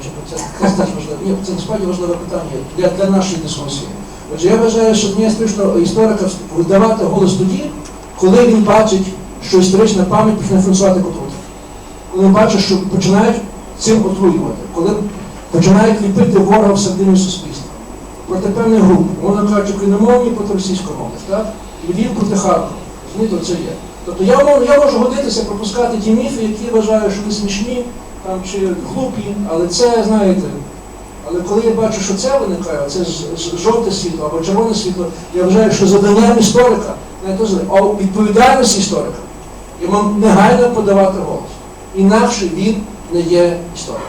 речі, бо це, це теж важливе. Ні, це насправді важливе питання для, для нашої дискусії. Отже, я вважаю, що не смішно історика видавати голос тоді, коли він бачить, що історична пам'ять почне функціонувати як. Коли він бачить, що починають цим отруювати, коли починають ліпити ворога в середині суспільства проти певних груп, мовно кажучи, україномовні проти російськомовних, так? Львів проти Харкова. Розумієте, це є. Тобто я, мож- я можу годитися пропускати ті міфи, які вважаю, що вони смішні там, чи глупі, але це, знаєте, але коли я бачу, що це виникає, це жовте світло або червоне світло, я вважаю, що завданням історика, не то а відповідальність історика, йому негайно подавати голос. Інакше він не є істориком.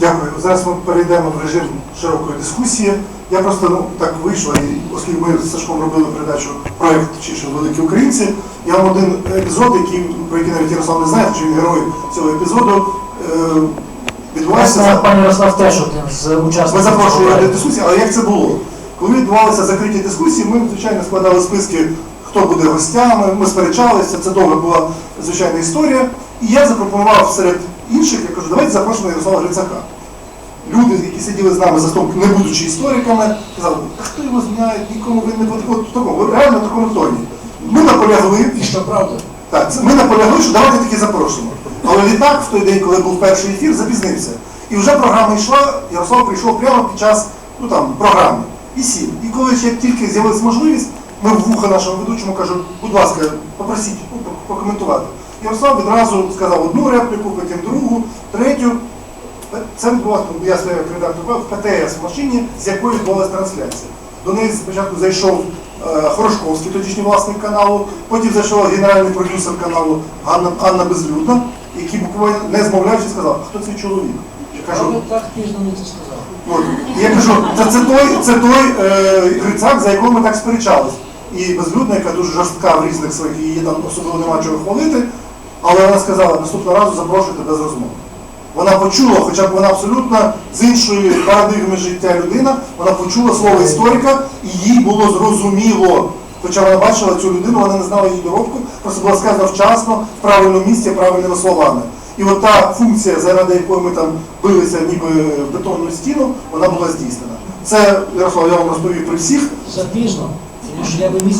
Дякую. Зараз ми перейдемо в режим широкої дискусії. Я просто ну так вийшло, і оскільки ми з Сашком робили передачу проєкт що великі українці. Я вам один епізод, який про який навіть Ярослав не знає, хоча він герой цього епізоду. Е, відбувався Власне, Ярослав теж один з ми учасників. запрошували цього дискусії, але як це було? Коли відбувалися закриті дискусії, ми, звичайно, складали списки, хто буде гостями, ми сперечалися, це довга була звичайна історія. І я запропонував серед інших, я кажу, давайте запросимо Ярослава Грицака. Люди, які сиділи з нами за столом, не будучи істориками, казали, хто його знає, нікому він не такому, реально в такому тоні. Ми наполягли, І що правда? так, ми наполягли, що давайте таки запросимо. Але літак в той день, коли був перший ефір, запізнився. І вже програма йшла, Ярослав прийшов прямо під час ну, там, програми і сів. І коли ще тільки з'явилася можливість, ми в вуха нашому ведучому кажемо, будь ласка, попросіть ну, покоментувати. Ярослав відразу сказав одну репліку, потім другу, третю. Це відбувалося, я стояв як редактор в ПТС в машині, з якої відбувалася трансляція. До неї спочатку зайшов е, Хорошковський, тодішній власник каналу, потім зайшов генеральний продюсер каналу Анна, Анна Безлюдна, який буквально не змовляючи сказав, хто цей чоловік. Я кажу, так мені це сказав. Я кажу, це, це той, це той е, Грицак, за якого ми так сперечались. І безлюдна, яка дуже жорстка в різних своїх, її там особливо нема чого хвалити, але вона сказала, наступного разу запрошуйте без розмов. Вона почула, хоча б вона абсолютно з іншої парадигми життя людина, вона почула слово історика, і їй було зрозуміло. Хоча вона бачила цю людину, вона не знала її доробку, просто була сказана вчасно, в правильному місці, правильними словами. І от та функція, заради якої ми там билися ніби в бетонну стіну, вона була здійснена. Це, Ярослав, я вам розповів при всіх. Запізно, я би міг